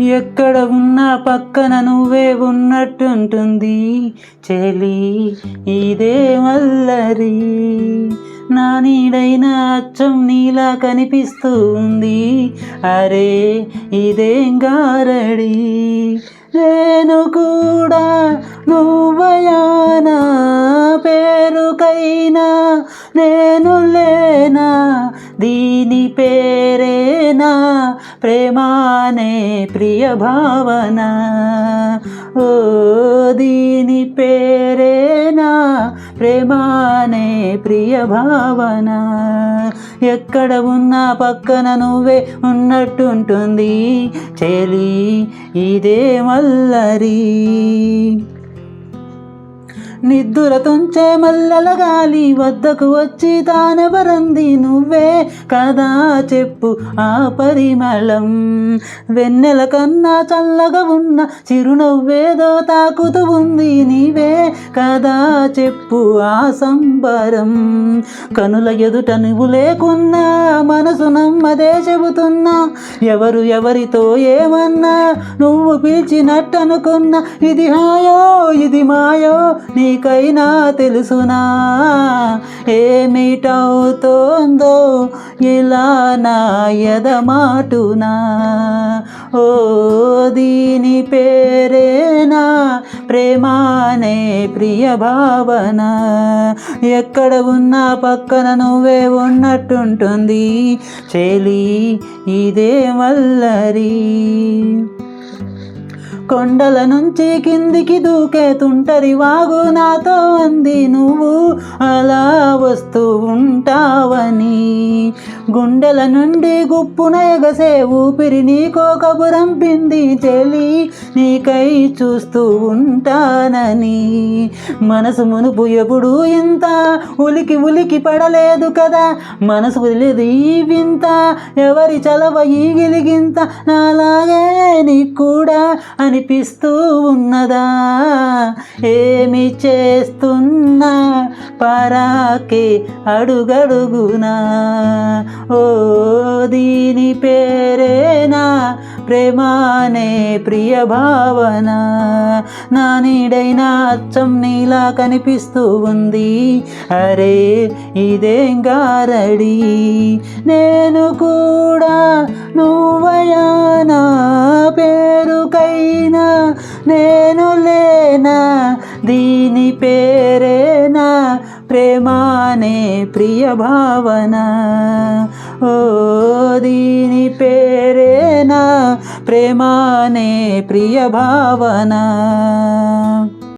ఎక్కడ ఉన్నా పక్కన నువ్వే ఉన్నట్టుంటుంది. చెలి ఇదే మల్లరి. నా నీడైన అచ్చం నీలా కనిపిస్తుంది అరే ఇదేం గారడి? నేను కూడా నువ్వయానా? పేరుకైనా నేను లేనా? దీని పేరేనా? ప్రేమానే ప్రియ భావన ఓ దీని పేరేనా ప్రేమానే ప్రియ భావన ఎక్కడ ఉన్నా పక్కన నువ్వే ఉన్నట్టుంటుంది చెలి ఇదే మల్లరి. నిద్దుర తుంచే మల్లల గాలి వద్దకు వచ్చి తానెవరంది నువ్వే కదా చెప్పు ఆ పరిమళం. వెన్నెల కన్నా చల్లగా ఉన్న చిరునవ్వేదో తాకుతూ ఉంది నీవే కదా చెప్పు ఆ సంబరం. కనుల ఎదుట నువ్వు లేకున్నా మనసు నమ్మదే చెబుతున్నా ఎవరు ఎవరితో ఏమన్నా నువ్వు పిలిచినట్టనుకున్నా ఇది హాయో ఇది మాయో నీ నీకైనా తెలుసునా? ఏమిటవుతోందో ఇలా నా ఎదమాటునా ఓ దీని పేరేనా? ప్రేమానే ప్రియ భావన? ఎక్కడ ఉన్నా పక్కన నువ్వే ఉన్నట్టుంటుంది. చెలి ఇదే మల్లరి కొండల నుంచి కిందికి దూకే తుంటరి వాగు నాతో అంది నువ్వు. అలా వస్తూ ఉంటావని గుండెల నుండి గుప్పున ఎగసే ఊపిరి నీకో కబురంపింది చెలి నీకై చూస్తూ ఉంటానని. మనసు మునుపు ఎప్పుడు ఇంత ఉలికి ఉలికి పడలేదు కదా. మనసు వదిలేదు ఈ వింత. ఎవరి చలవ ఈ గిలిగింత నాలాగే నీకు కూడా అనిపిస్తూ ఉన్నదా? ఏమి చేస్తున్నా? పరాకే అడుగడుగునా? ఓ దీని పేరేనా? ప్రేమానే ప్రియ భావన నా నీడైన అచ్చం నీలా కనిపిస్తూ ఉంది. అరే ఇదేం గారడి? నేను కూడా నువ్వయానా? పేరుకైనా నేను లేనా? దీని పేరేనా? ప్రేమానే ప్రియ భావన ఓ దీని పేరేనా ప్రేమానే ప్రియ భావన